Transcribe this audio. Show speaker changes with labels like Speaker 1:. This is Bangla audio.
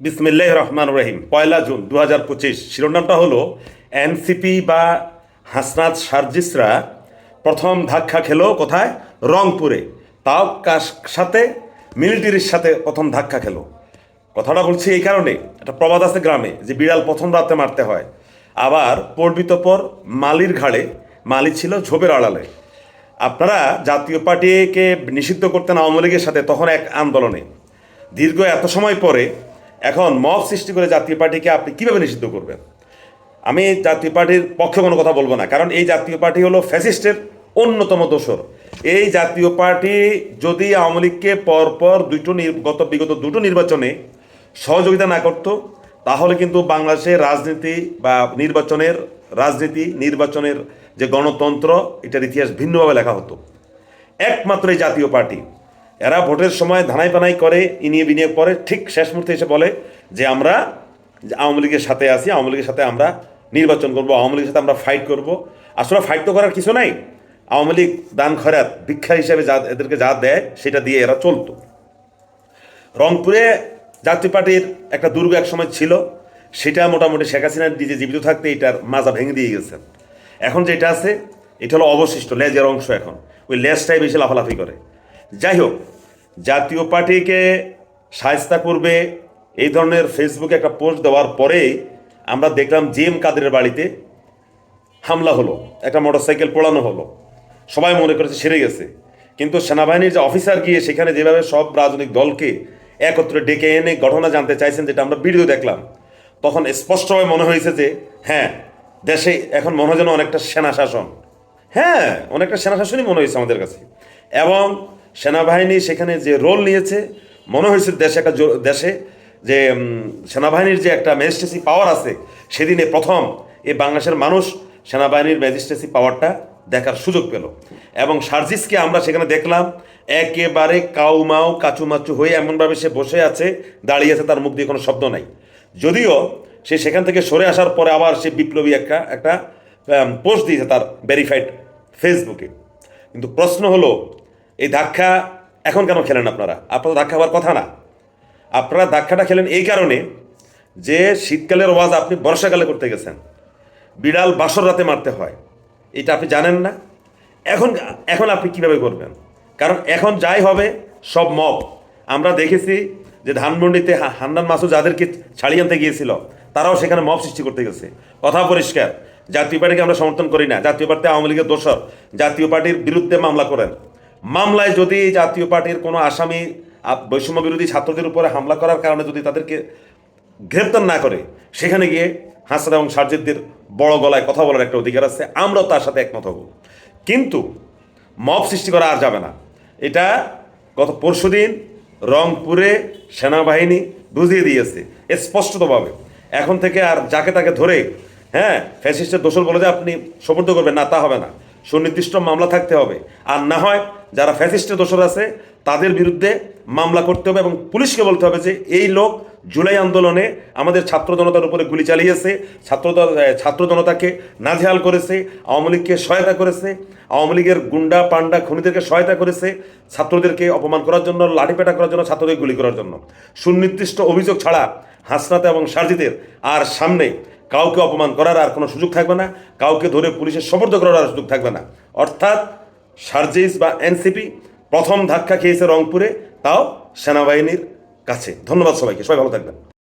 Speaker 1: বিসমিল্লাহ রহমান রহিম। পয়লা জুন দু হাজার পঁচিশ। শিরোনামটা হলো এনসিপি বা হাসনাত সার্জিসরা প্রথম ধাক্কা খেলো কোথায়? রংপুরে। তাও কার সাথে, মিলিটারির সাথে প্রথম ধাক্কা খেলো। কথাটা বলছি এই কারণে, একটা প্রবাদ আছে গ্রামে যে বিড়াল প্রথম রাতে মারতে হয়। আবার পর্বিত পর মালির ঘাড়ে, মালি ছিল ঝোপের আড়ালে। আপনারা জাতীয় পার্টিকে নিষিদ্ধ করতেন আওয়ামী লীগের সাথে তখন এক আন্দোলনে। দীর্ঘ এত সময় পরে এখন মব সৃষ্টি করে জাতীয় পার্টিকে আপনি কীভাবে নিষিদ্ধ করবেন? আমি জাতীয় পার্টির পক্ষে কোনো কথা বলব না, কারণ এই জাতীয় পার্টি হলো ফ্যাসিস্টের অন্যতম দোষর। এই জাতীয় পার্টি যদি আওয়ামী লীগকে পরপর দুটো গত, বিগত দুটো নির্বাচনে সহযোগিতা না করত, তাহলে কিন্তু বাংলাদেশের রাজনীতি বা নির্বাচনের, রাজনীতি নির্বাচনের যে গণতন্ত্র, এটার ইতিহাস ভিন্নভাবে লেখা হতো। একমাত্র এই জাতীয় পার্টি। এরা ভোটের সময় ধানাই পানাই করে ইনিয়ে বিনিয়ে করে, ঠিক শেষ মুহূর্তে এসে বলে যে আমরা আওয়ামী লীগের সাথে আছি, আওয়ামী লীগের সাথে আমরা নির্বাচন করব, আওয়ামী লীগের সাথে আমরা ফাইট করব। আসলে ফাইট তো করার কিছু নাই। আওয়ামী লীগ দান খরাত ভিক্ষা হিসেবে যা এদেরকে যা দেয়, সেটা দিয়ে এরা চলতো। রংপুরে জাতীয় পার্টির একটা দুর্গ এক সময় ছিল, সেটা মোটামুটি শেখ হাসিনার নিজে জীবিত থাকতে এটার মাজা ভেঙে দিয়ে গেছে। এখন যেটা আছে, এটা হলো অবশিষ্ট, লেজের অংশ এখন। ওই লেজটাই বেশি লাফালাফি করে। যাই হোক জাতীয় পার্টিকে সায়স্তা করবে এই ধরনের ফেসবুকে একটা পোস্ট দেওয়ার পরেই আমরা দেখলাম জেম কাদের বাড়িতে হামলা হলো, একটা মোটরসাইকেল পোড়ানো হলো। সবাই মনে করেছে সেরে গেছে। কিন্তু সেনাবাহিনীর যে অফিসার গিয়ে সেখানে যেভাবে সব রাজনৈতিক দলকে একত্রে ডেকে এনে ঘটনা জানতে চাইছেন, যেটা আমরা ভিডিও দেখলাম, তখন স্পষ্টভাবে মনে হয়েছে যে হ্যাঁ দেশে এখন মনে হয় যেন অনেকটা সেনা শাসন হ্যাঁ অনেকটা সেনা শাসনই মনে হয়েছে আমাদের কাছে। এবং সেনাবাহিনী সেখানে যে রোল নিয়েছে, মনে হয়েছে দেশে একটা দেশে যে সেনাবাহিনীর যে একটা ম্যাজিস্ট্রেসি পাওয়ার আছে, সেদিনে প্রথম এই বাংলাদেশের মানুষ সেনাবাহিনীর ম্যাজিস্ট্রেসি পাওয়ারটা দেখার সুযোগ পেল। এবং সার্জিসকে আমরা সেখানে দেখলাম, একেবারে কাউমাও কাচুমাচু হয়ে এমনভাবে সে বসে আছে, দাঁড়িয়ে আছে, তার মুখ দিয়ে কোনো শব্দ নাই। যদিও সে সেখান থেকে সরে আসার পরে আবার সে বিপ্লবী একটা একটা পোস্ট দিয়েছে তার ভেরিফাইড ফেসবুকে কিন্তু প্রশ্ন হলো এই ধাক্কা এখন কেন খেলেন আপনারা? আপনারা ধাক্কা হওয়ার কথা না। আপনারা ধাক্কাটা খেলেন এই কারণে যে শীতকালের ওয়াজ আপনি বর্ষাকালে করতে গেছেন। বিড়াল বাসর রাতে মারতে হয়। এটা আপনি জানেন না। এখন এখন আপনি কীভাবে করবেন? কারণ এখন যাই হবে, সব মব। আমরা দেখেছি যে ধানমন্ডিতে হান্নান মাসুদ যাদেরকে ছাড়িয়ে আনতে গিয়েছিল, তারাও সেখানে মব সৃষ্টি করতে গেছে। কথা পরিষ্কার। জাতীয় পার্টিকে আমরা সমর্থন করি না। জাতীয় পার্টি আওয়ামী লীগের দোষর। জাতীয় পার্টির বিরুদ্ধে মামলা করেন। মামলায় যদি জাতীয় পার্টির কোনো আসামি বৈষম্য বিরোধী ছাত্রদের উপরে হামলা করার কারণে যদি তাদেরকে গ্রেপ্তার না করে, সেখানে গিয়ে হাসান এবং সার্জিদদের বড় গলায় কথা বলার একটা অধিকার আছে, আমরাও তার সাথে একমত হব। কিন্তু মব সৃষ্টি করা আর যাবে না। এটা গত পরশুদিন রংপুরে সেনাবাহিনী বুঝিয়ে দিয়েছে, স্পষ্টতভাবে। এখন থেকে আর যাকে তাকে ধরে হ্যাঁ ফ্যাসিস্টের দোষর বলে যে আপনি সমর্থ করবেন না, তা হবে না। সুনির্দিষ্ট মামলা থাকতে হবে। আর না হয় যারা ফ্যাসিস্টের দোষর আছে, তাদের বিরুদ্ধে মামলা করতে হবে এবং পুলিশকে বলতে হবে যে, এই লোক জুলাই আন্দোলনে আমাদের ছাত্র জনতার উপরে গুলি চালিয়েছে, ছাত্র ছাত্র জনতাকে নাজেহাল করেছে, আওয়ামী লীগকে সহায়তা করেছে, আওয়ামী লীগের গুন্ডা পান্ডা খুনিদেরকে সহায়তা করেছে, ছাত্রদেরকে অপমান করার জন্য লাঠিপেটা করার জন্য, ছাত্রদের গুলি করার জন্য। সুনির্দিষ্ট অভিযোগ ছাড়া হাসনাতে এবং সার্জিদের আর সামনে কাউকে অপমান করার আর কোনো সুযোগ থাকবে না, কাউকে ধরে পুলিশের সমর্থ করার আর সুযোগ থাকবে না। অর্থাৎ সার্জিস বা এনসিপি প্রথম ধাক্কা খেয়েছে রংপুরে, তাও সেনাবাহিনীর কাছে। ধন্যবাদ সবাইকে, সবাই ভালো থাকবেন।